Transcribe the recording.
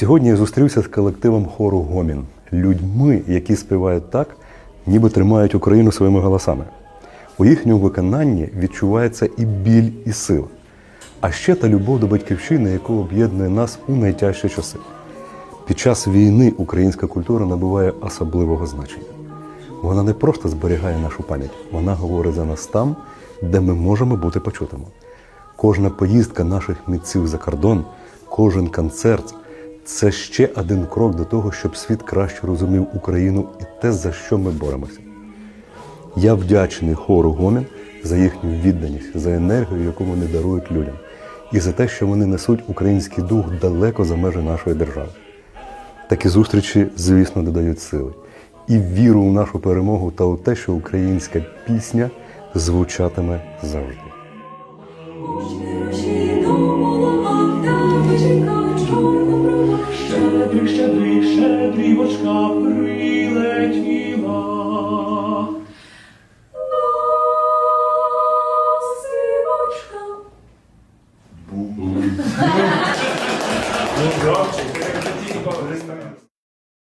Сьогодні я зустрівся з колективом хору Гомін, людьми, які співають так, ніби тримають Україну своїми голосами. У їхньому виконанні відчувається і біль, і сила. А ще та любов до батьківщини, яку об'єднує нас у найтяжчі часи. Під час війни українська культура набуває особливого значення. Вона не просто зберігає нашу пам'ять, вона говорить за нас там, де ми можемо бути почутими. Кожна поїздка наших митців за кордон, кожен концерт це ще один крок до того, щоб світ краще розумів Україну і те, за що ми боремося. Я вдячний хору Гомін за їхню відданість, за енергію, яку вони дарують людям, і за те, що вони несуть український дух далеко за межі нашої держави. Такі зустрічі, звісно, додають сили і віру у нашу перемогу та у те, що українська пісня звучатиме завжди. щедрий, щедрий, щедрівочка прилетіла. Бу. Ну,